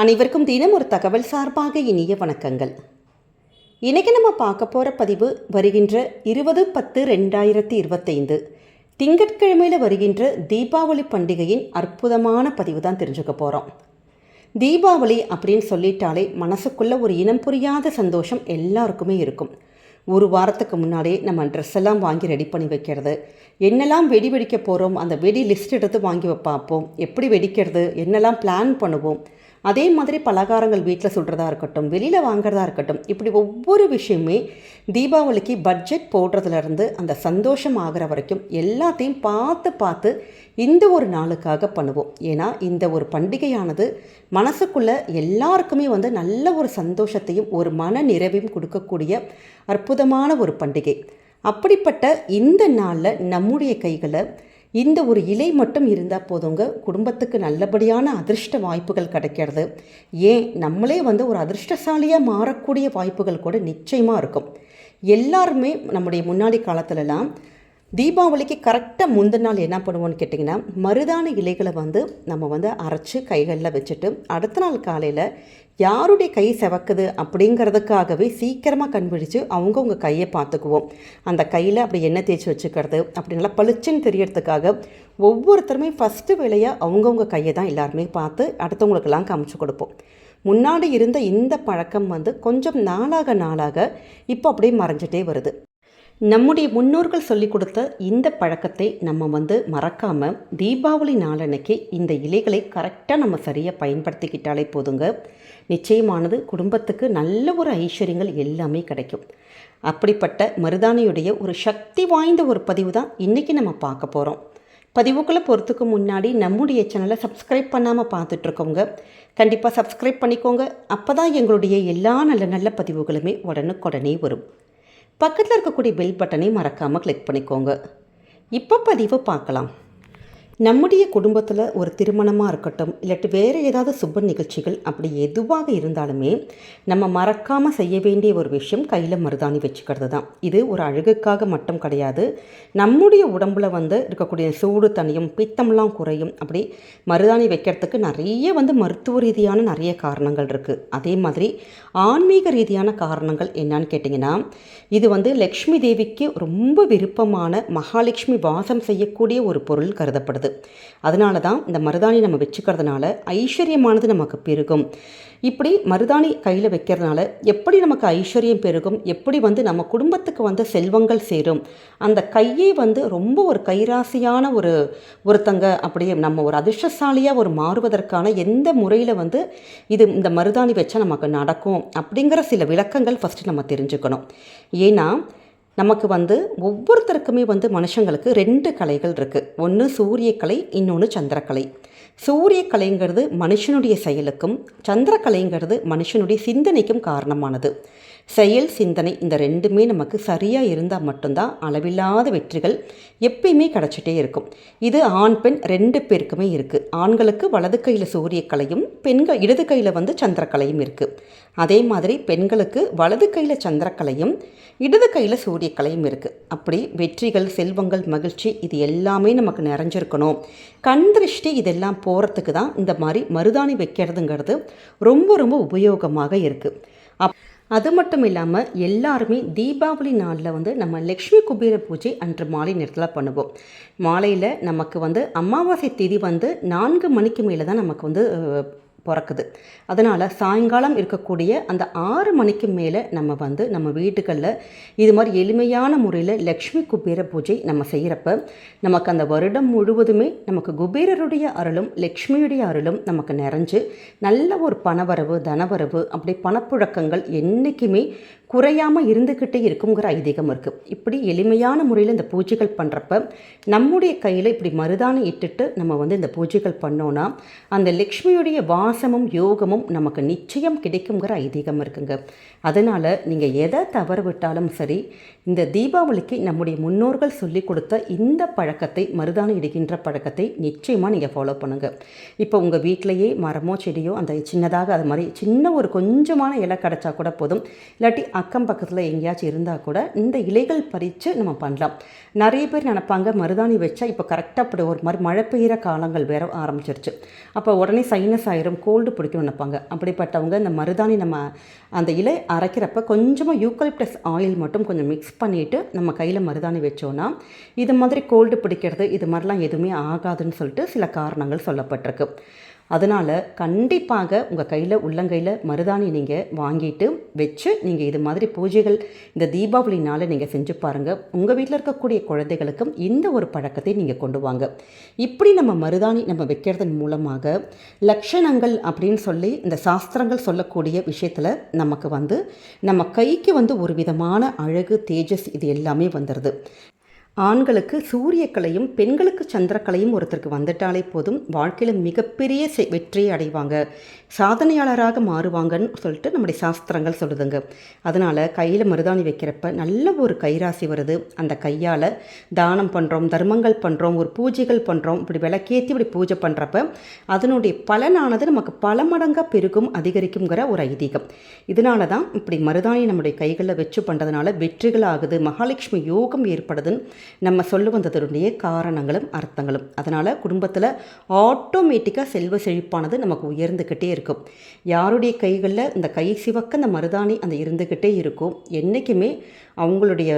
அனைவருக்கும் தினம் ஒரு தகவல் சார்பாக இனிய வணக்கங்கள். இன்றைக்கி நம்ம பார்க்க போகிற பதிவு வருகின்ற இருபது பத்து ரெண்டாயிரத்தி இருபத்தைந்து. திங்கட்கிழமையில் வருகின்ற தீபாவளி பண்டிகையின் அற்புதமான பதிவு தான் தெரிஞ்சுக்க போகிறோம் தீபாவளி அப்படின்னு சொல்லிட்டாலே மனசுக்குள்ளே ஒரு இனம் புரியாத சந்தோஷம் எல்லாருக்குமே இருக்கும். ஒரு வாரத்துக்கு முன்னாடியே நம்ம ட்ரெஸ் எல்லாம் வாங்கி ரெடி பண்ணி வைக்கிறது. என்னெல்லாம் வெடி வெடிக்க போகிறோம் அந்த வெடி லிஸ்ட் எடுத்து வாங்கி வைப் பார்ப்போம். எப்படி வெடிக்கிறது என்னெல்லாம் பிளான் பண்ணுவோம். அதே மாதிரி பலகாரங்கள் வீட்டில் சுடுறதா இருக்கட்டும் வெளியில் வாங்குறதா இருக்கட்டும் இப்படி ஒவ்வொரு விஷயமே தீபாவளிக்கு பட்ஜெட் போடுறதுலேருந்து அந்த சந்தோஷம் ஆகிற வரைக்கும் எல்லாத்தையும் பார்த்து பார்த்து இந்த ஒரு நாளுக்காக பண்ணுவோம். ஏன்னா இந்த ஒரு பண்டிகையானது மனசுக்குள்ளே எல்லாருக்குமே வந்து நல்ல ஒரு சந்தோஷத்தையும் ஒரு மன நிறைவையும் கொடுக்கக்கூடிய அற்புதமான ஒரு பண்டிகை. அப்படிப்பட்ட இந்த நாளில் நம்முடைய கைகளை இந்த ஒரு இலை மட்டும் இருந்தால் போதுங்க. குடும்பத்துக்கு நல்லபடியான அதிர்ஷ்ட வாய்ப்புகள் கிடைக்கிறது. ஏன்? நம்மளே வந்து ஒரு அதிர்ஷ்டசாலியாக மாறக்கூடிய வாய்ப்புகள் கூட நிச்சயமாக இருக்கும். எல்லாருமே நம்முடைய முன்னாடி காலத்துலலாம் தீபாவளிக்கு கரெக்டாக முந்தின நாள் என்ன பண்ணுவோன்னு கேட்டிங்கன்னா மருதான இலைகளை வந்து நம்ம வந்து அரைச்சி கைகளில் வச்சுட்டு அடுத்த நாள் காலையில் யாருடைய கை செவக்குது அப்படிங்கிறதுக்காகவே சீக்கிரமாக கண்டுபிடிச்சு அவங்கவுங்க கையை பார்த்துக்குவோம். அந்த கையில் அப்படி எண்ணெய் தேய்ச்சி வச்சுக்கிறது அப்படி நல்லா பளிச்சுன்னு தெரியறதுக்காக ஒவ்வொருத்தருமே ஃபஸ்ட்டு வேலையாக அவங்கவுங்க கையை தான் எல்லாருமே பார்த்து அடுத்தவங்களுக்கெல்லாம் காமிச்சு கொடுப்போம். முன்னாடி இருந்த இந்த பழக்கம் வந்து கொஞ்சம் நாளாக நாளாக இப்போ அப்படியே மறைஞ்சிட்டே வருது. நம்முடைய முன்னோர்கள் சொல்லி கொடுத்த இந்த பழக்கத்தை நம்ம வந்து மறக்காமல் தீபாவளி நாளன்னைக்கு இந்த இலைகளை கரெக்டாக நம்ம சரியாக பயன்படுத்திக்கிட்டாலே போதுங்க. நிச்சயமானது குடும்பத்துக்கு நல்ல ஒரு ஐஸ்வர்யங்கள் எல்லாமே கிடைக்கும். அப்படிப்பட்ட மருதாணியுடைய ஒரு சக்தி வாய்ந்த ஒரு பதிவு தான் இன்றைக்கி நம்ம பார்க்க போகிறோம் பதிவுக்குள்ளே போகிறதுக்கு முன்னாடி நம்முடைய சேனலை சப்ஸ்கிரைப் பண்ணாமல் பார்த்துட்ருக்கோங்க கண்டிப்பாக சப்ஸ்கிரைப் பண்ணிக்கோங்க. அப்போ தான் எங்களுடைய எல்லா நல்ல நல்ல பதிவுகளுமே உடனுக்குடனே வரும். பக்கத்தில் இருக்கக்கூடிய பெல் பட்டனை மறக்காமல் கிளிக் பண்ணிக்கோங்க. இப்போ பதிவு பார்க்கலாம். நம்முடைய குடும்பத்தில் ஒரு திருமணமாக இருக்கட்டும் இல்லாட்டி வேறு ஏதாவது சுப நிகழ்ச்சிகள் அப்படி எதுவாக இருந்தாலுமே நம்ம மறக்காமல் செய்ய வேண்டிய ஒரு விஷயம் கையில் மருதாணி வச்சுக்கிறது தான் இது ஒரு அழகுக்காக மட்டும் கிடையாது. நம்முடைய உடம்புல வந்து இருக்கக்கூடிய சூடு தனியும் பித்தம்லாம் குறையும். அப்படி மருதாணி வைக்கிறதுக்கு நிறைய வந்து மருத்துவ ரீதியான நிறைய காரணங்கள் இருக்குது அதே மாதிரி ஆன்மீக ரீதியான காரணங்கள் என்னன்னு கேட்டிங்கன்னா இது வந்து லக்ஷ்மி தேவிக்கு ரொம்ப விருப்பமான மகாலட்சுமி வாசம் செய்யக்கூடிய ஒரு பொருள் கருதப்படுது. அதனால தான் இந்த மருதாணி நம்ம வச்சுக்கிறதுனால ஐஸ்வர்யமானது நமக்கு பெருகும். இப்படி மருதாணி கையில் வைக்கிறதுனால எப்படி நமக்கு ஐஸ்வர்யம் பெருகும்? எப்படி வந்து நம்ம குடும்பத்துக்கு வந்து செல்வங்கள் சேரும்? அந்த கையே வந்து ரொம்ப ஒரு கைராசியான ஒரு ஒருத்தங்க அப்படியே நம்ம ஒரு அதிர்ஷ்டசாலியாக ஒரு மாறுவதற்கான எந்த முறையில் வந்து இது இந்த மருதாணி வச்சா நமக்கு நடக்கும்? அப்படிங்கிற சில விளக்கங்கள் ஃபஸ்ட்டு நம்ம தெரிஞ்சுக்கணும். ஏன்னா நமக்கு வந்து ஒவ்வொருத்தருக்குமே வந்து மனுஷங்களுக்கு ரெண்டு கலைகள் இருக்குது ஒன்று சூரியக்கலை இன்னொன்று சந்திரக்கலை. சூரியக்கலைங்கிறது மனுஷனுடைய செயலுக்கும் சந்திரக்கலைங்கிறது மனுஷனுடைய சிந்தனைக்கும் காரணமானது. செயல் சிந்தனை இந்த ரெண்டுமே நமக்கு சரியாக இருந்தால் மட்டும்தான் அளவில்லாத வெற்றிகள் எப்பயுமே கிடச்சிட்டே இருக்கும். இது ஆண் பெண் ரெண்டு பேருக்குமே இருக்குது ஆண்களுக்கு வலது கையில் சூரியக்கலையும் பெண்கள் இடது கையில் வந்து சந்திரக்கலையும் இருக்குது அதே மாதிரி பெண்களுக்கு வலது கையில் சந்திரக்கலையும் இடது கையில் சூரியக்கலையும் இருக்குது அப்படி வெற்றிகள் செல்வங்கள் மகிழ்ச்சி இது எல்லாமே நமக்கு நிறைஞ்சிருக்கணும். கண் திருஷ்டி இதெல்லாம் போகிறதுக்கு தான் இந்த மாதிரி மருதாணி வைக்கிறதுங்கிறது ரொம்ப ரொம்ப உபயோகமாக இருக்குது அப் அது மட்டும் இல்லாமல் எல்லாருமே தீபாவளி நாளில் வந்து நம்ம லக்ஷ்மி குபேர பூஜை அன்று மாலை நேரத்தில் பண்ணுவோம். மாலையில் நமக்கு வந்து அமாவாசை திதி வந்து நான்கு மணிக்கு மேலே தான் நமக்கு வந்து பிறக்குது. அதனால் சாயங்காலம் இருக்கக்கூடிய அந்த ஆறு மணிக்கு மேலே நம்ம வந்து நம்ம வீட்டுகளில் இது மாதிரி எளிமையான முறையில் லக்ஷ்மி குபேர பூஜை நம்ம செய்கிறப்ப நமக்கு அந்த வருடம் முழுவதுமே நமக்கு குபேரருடைய அருளும் லக்ஷ்மியுடைய அருளும் நமக்கு நிறைஞ்சு நல்ல ஒரு பணவரவு தனவரவு அப்படி பணப்புழக்கங்கள் என்றைக்குமே குறையாமல் இருந்துக்கிட்டே இருக்குங்கிற ஐதீகம் இருக்குது இப்படி எளிமையான முறையில் இந்த பூஜைகள் பண்ணுறப்ப நம்முடைய கையில் இப்படி மருதானை இட்டுட்டு நம்ம வந்து இந்த பூஜைகள் பண்ணோன்னா அந்த லக்ஷ்மியுடைய வாசமும் யோகமும் நமக்கு நிச்சயம் கிடைக்குங்கிற ஐதீகம் இருக்குங்க. அதனால் நீங்கள் எதை தவறு விட்டாலும் சரி இந்த தீபாவளிக்கு நம்முடைய முன்னோர்கள் சொல்லி கொடுத்த இந்த பழக்கத்தை மருதாணி இடுகின்ற பழக்கத்தை நிச்சயமாக நீங்கள் ஃபாலோ பண்ணுங்கள் இப்போ உங்கள் வீட்டிலையே மரமோ செடியோ அந்த சின்னதாக அது மாதிரி சின்ன ஒரு கொஞ்சமான இலை கிடச்சா கூட போதும். இல்லாட்டி அக்கம் பக்கத்தில் எங்கேயாச்சும் இருந்தால் கூட இந்த இலைகள் பறித்து நம்ம பண்ணலாம். நிறைய பேர் நினப்பாங்க மருதாணி வச்சா இப்போ கரெக்டாக அப்படி ஒரு மாதிரி மழை பெய்கிற காலங்கள் வேற ஆரம்பிச்சிருச்சு. அப்போ உடனே சைனஸ் ஆயிரும் கோல்டு பிடிக்கணும்னு நினைப்பாங்க. அப்படிப்பட்டவங்க இந்த மருதாணி நம்ம அந்த இலை அரைக்கிறப்ப கொஞ்சமாக யூக்கலிப்டஸ் ஆயில் மட்டும் கொஞ்சம் மிக்ஸ் பண்ணிவிட்டு நம்ம கையில் மருதாணி வச்சோன்னா இது மாதிரி கோல்டு பிடிக்கிறது இது மாதிரிலாம் எதுவுமே ஆகாதுன்னு சொல்லிட்டு சில காரணங்கள் சொல்லப்பட்டிருக்கு. அதனால் கண்டிப்பாக உங்கள் கையில் உள்ளங்கையில் மருதாணி நீங்கள் வாங்கிட்டு வச்சு நீங்கள் இது மாதிரி பூஜைகள் இந்த தீபாவளினால் நீங்கள் செஞ்சு பாருங்கள் உங்கள் வீட்டில் இருக்கக்கூடிய குழந்தைகளுக்கும் இந்த ஒரு பழக்கத்தை நீங்கள் கொண்டு வாங்க. இப்படி நம்ம மருதாணி நம்ம வைக்கிறதன் மூலமாக லட்சணங்கள் அப்படின்னு சொல்லி இந்த சாஸ்திரங்கள் சொல்லக்கூடிய விஷயத்தில் நமக்கு வந்து நம்ம கைக்கு வந்து ஒரு விதமான அழகு தேஜஸ் இது எல்லாமே வந்துடுது ஆண்களுக்கு சூரியக்கலையும் பெண்களுக்கு சந்திரக்கலையும் ஒருத்தருக்கு வந்துட்டாலே போதும் வாழ்க்கையில் மிகப்பெரிய செ வெற்றியை அடைவாங்க. சாதனையாளராக மாறுவாங்கன்னு சொல்லிட்டு நம்முடைய சாஸ்திரங்கள் சொல்லுதுங்க. அதனால் கையில் மருதாணி வைக்கிறப்ப நல்ல ஒரு கைராசி வருது. அந்த கையால் தானம் பண்ணுறோம் தர்மங்கள் பண்ணுறோம் ஒரு பூஜைகள் பண்ணுறோம் இப்படி விளக்கேற்றி இப்படி பூஜை பண்ணுறப்ப அதனுடைய பலனானது நமக்கு பல மடங்காக பெருகும் அதிகரிக்குங்கிற ஒரு ஐதீகம். இதனால தான் இப்படி மருதாணி நம்முடைய கைகளில் வச்சு பண்ணுறதுனால வெற்றிகள் ஆகுது மகாலட்சுமி யோகம் ஏற்படுதுன்னு நம்ம சொல்ல வந்ததனுடைய காரணங்களும் அர்த்தங்களும். அதனால் குடும்பத்தில் ஆட்டோமேட்டிக்காக செல்வ செழிப்பானது நமக்கு உயர்ந்துக்கிட்டே இருக்கும். யாருடைய கைகளில் இந்த கை சிவக்க அந்த மருதாணி அந்த இருந்துக்கிட்டே இருக்கும் என்றைக்குமே அவங்களுடைய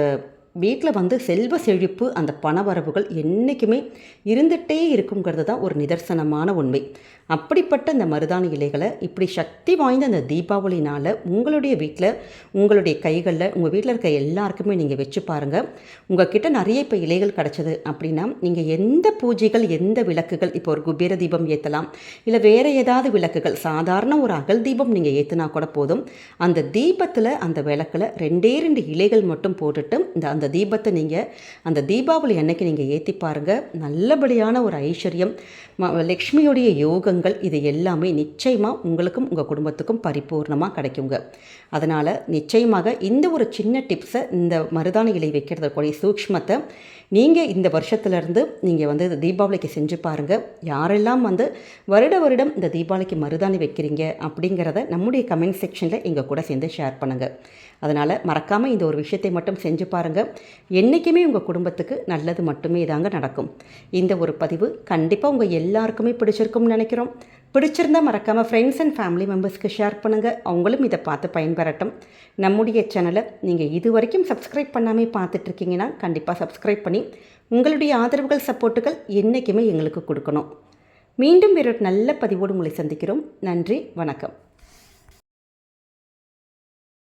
வீட்டில் வந்து செல்வ செழிப்பு அந்த பணவரவுகள் என்றைக்குமே இருந்துகிட்டே இருக்குங்கிறது தான் ஒரு நிதர்சனமான உண்மை. அப்படிப்பட்ட இந்த மருதாணி இலைகளை இப்படி சக்தி வாய்ந்த அந்த தீபாவளினால் உங்களுடைய வீட்டில் உங்களுடைய கைகளில் உங்கள் வீட்டில் இருக்க எல்லாருக்குமே நீங்கள் வச்சு பாருங்கள் உங்கள் கிட்ட நிறைய இப்போ இலைகள் கிடச்சிது அப்படின்னா நீங்கள் எந்த பூஜைகள் எந்த விளக்குகள் இப்போ ஒரு குபேர தீபம் ஏற்றலாம் இல்லை வேறு ஏதாவது விளக்குகள் சாதாரண ஒரு அகல் தீபம் நீங்கள் ஏற்றினா கூட போதும். அந்த தீபத்தில் அந்த விளக்கில் ரெண்டே ரெண்டு இலைகள் மட்டும் போட்டுட்டு இந்த அந்த தீபத்தை நீங்கள் அந்த தீபாவளி அன்னைக்கு நீங்கள் ஏற்றி பாருங்கள் நல்லபடியான ஒரு ஐஸ்வர்யம். லக்ஷ்மியுடைய யோகங்கள் இது எல்லாமே நிச்சயமாக உங்களுக்கும் உங்கள் குடும்பத்துக்கும் பரிபூர்ணமாக கிடைக்குங்க. அதனால் நிச்சயமாக இந்த ஒரு சின்ன டிப்ஸை இந்த மருதான இலை வைக்கிறது கூடிய சூக்ஷ்மத்தை நீங்கள் இந்த வருஷத்துலேருந்து நீங்கள் வந்து இந்த தீபாவளிக்கு செஞ்சு பாருங்கள் யாரெல்லாம் வந்து வருட வருடம் இந்த தீபாவளிக்கு மருதாணி வைக்கிறீங்க அப்படிங்கிறத நம்முடைய கமெண்ட் செக்ஷனில் எங்கள் கூட சேர்ந்து ஷேர் பண்ணுங்கள் அதனால் மறக்காமல் இந்த ஒரு விஷயத்தை மட்டும் செஞ்சு பாருங்கள் என்றைக்குமே உங்கள் குடும்பத்துக்கு நல்லது மட்டுமே தாங்க நடக்கும். இந்த ஒரு பதிவு கண்டிப்பாக உங்கள் எல்லாருக்குமே பிடிச்சிருக்கும்னு நினைக்கிறோம். பிடிச்சிருந்தா மறக்காமல் ஃப்ரெண்ட்ஸ் அண்ட் ஃபேமிலி மெம்பர்ஸ்க்கு ஷேர் பண்ணுங்கள் அவங்களும் இதை பார்த்து பயன்பெறட்டும். நம்முடைய சேனலை நீங்கள் இது வரைக்கும் சப்ஸ்கிரைப் பண்ணாமல் பார்த்துட்ருக்கீங்கன்னா கண்டிப்பாக சப்ஸ்கிரைப் பண்ணி உங்களுடைய ஆதரவுகள் சப்போர்ட்டுகள் என்றைக்குமே எங்களுக்கு கொடுக்கணும். மீண்டும் வேறொரு நல்ல பதிவோடு உங்களை சந்திக்கிறோம். நன்றி வணக்கம்.